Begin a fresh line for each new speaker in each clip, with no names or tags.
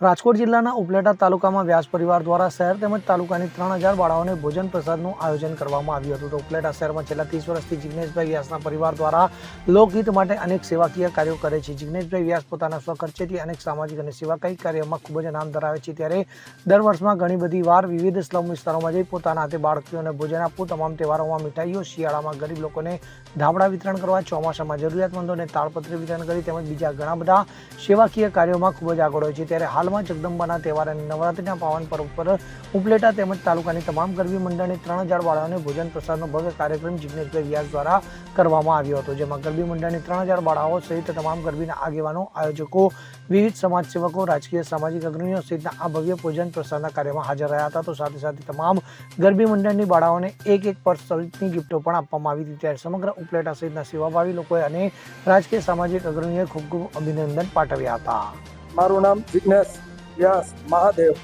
રાજકોટ જિલ્લાના ઉપલેટા તાલુકામાં વ્યાસ પરિવાર દ્વારા શહેર તેમજ તાલુકાની ત્રણ હજાર બાળાઓને ભોજન પ્રસાદનું આયોજન કરવામાં આવ્યું હતું. તો ઉપલેટા શહેરમાં છેલ્લા ત્રીસ વર્ષથી જિગ્નેશભાઈ વ્યાસના પરિવાર દ્વારા લોકહિત માટે અનેક સેવાકીય કાર્યો કરે છે. જિગ્નેશભાઈ વ્યાસ પોતાના સ્વખર્ચેથી અનેક સામાજિક અને સેવાકીય કાર્યોમાં ખૂબ જ નામ ધરાવે છે. ત્યારે દર વર્ષમાં ઘણી બધી વાર વિવિધ સ્લમ વિસ્તારોમાં જઈ પોતાના હાથે બાળકીઓને ભોજન આપવું, તમામ તહેવારોમાં મીઠાઈઓ, શિયાળામાં ગરીબ લોકોને ધાબળા વિતરણ કરવા, ચોમાસામાં જરૂરિયાતમંદોને તાળપત્ર વિતરણ કરી તેમજ બીજા ઘણા બધા સેવાકીય કાર્યોમાં ખૂબ જ આગળ હોય છે. ત્યારે હાલમાં જગદંબાના તહેવાર અને નવરાત્રિના પાવન પર્વ પર ઉપલેટા તેમજ તાલુકાની તમામ ગરબી મંડળની ત્રણ હજાર બાળાઓને ભોજન પ્રસાદનો ભવ્ય કાર્યક્રમ જિજ્ઞેશભાઈ વ્યાસ દ્વારા કરવામાં આવ્યો હતો, જેમાં ગરબી મંડળની ત્રણ હજાર બાળાઓ સહિત તમામ ગરબીના આગેવાનો, આયોજકો, વિવિધ સમાજસેવકો, રાજકીય સામાજિક અગ્રણીઓ સહિતના આ ભવ્ય ભોજન પ્રસાદના કાર્યમાં હાજર રહ્યા હતા. તો સાથે સાથે તમામ ગરબી મંડળની બાળાઓને એક એક પર્સ સહિતની ગિફ્ટો પણ આપવામાં આવી હતી. ત્યારે સમગ્ર ઉપલેટા સહિતના સેવાભાવી લોકોએ અને રાજકીય સામાજિક અગ્રણીઓએ ખૂબ ખૂબ અભિનંદન પાઠવ્યા હતા.
મારું નામ જિજ્ઞેશ વ્યાસ મહાદેવ.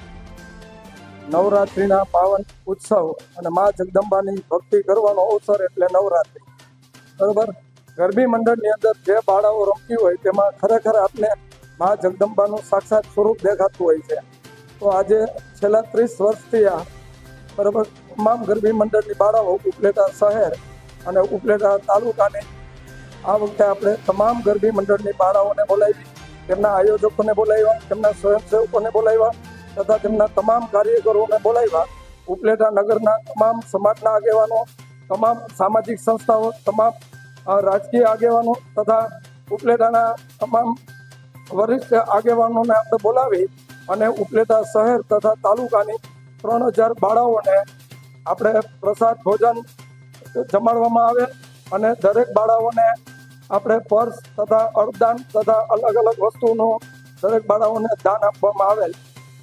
નવરાત્રિના પાવન ઉત્સવ અને મા જગદંબાની ભક્તિ કરવાનો અવસર એટલે નવરાત્રિ. બરોબર? ગરબી મંડળની અંદર જે બાળાઓ રમતી હોય તેમાં ખરેખર આપને મા જગદંબાનું સાક્ષાત સ્વરૂપ દેખાતું હોય છે. તો આજે છેલ્લા ત્રીસ વર્ષથી આ, બરોબર, તમામ ગરબી મંડળની બાળાઓ ઉપલેટા શહેર અને ઉપલેટા તાલુકાની આ વખતે આપણે તમામ ગરબી મંડળની બાળાઓને બોલાવી તેમના આયોજકોને બોલાવ્યા, તેમના સ્વયંસેવકોને બોલાવ્યા તથા તેમના તમામ કાર્યકરોને બોલાવ્યા. ઉપલેટા નગરના તમામ સમાજના આગેવાનો, તમામ સામાજિક સંસ્થાઓ, તમામ રાજકીય આગેવાનો તથા ઉપલેટાના તમામ વરિષ્ઠ આગેવાનોને આપણે બોલાવી અને ઉપલેટા શહેર તથા તાલુકાની ત્રણ હજાર બાળાઓને આપણે પ્રસાદ ભોજન જમાડવામાં આવે અને દરેક બાળાઓને આપણે પર્સ તથા અર્ધદાન તથા અલગ અલગ વસ્તુનું દરેક બાળાઓને દાન આપવામાં આવેલ.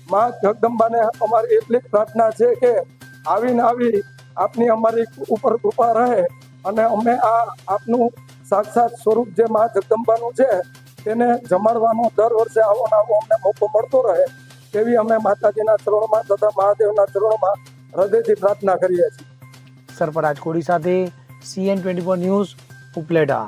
માં જગદંબાને અમારી એટલી પ્રાર્થના છે કે આવીને આવી આપની અમારી ઉપર કૃપા રહે અને અમે આ આપનું સાક્ષાત સ્વરૂપ જે માં જગદંબાનું છે, તેને જમાડવાનો દર વર્ષે આવો ને આવો અમને મોકો મળતો રહે, તેવી અમે માતાજીના ચરણોમાં તથા મહાદેવના ચરણોમાં હૃદયથી પ્રાર્થના કરીએ છીએ.
સરપરાજ કોડી સાથે CN twenty four news Upleta.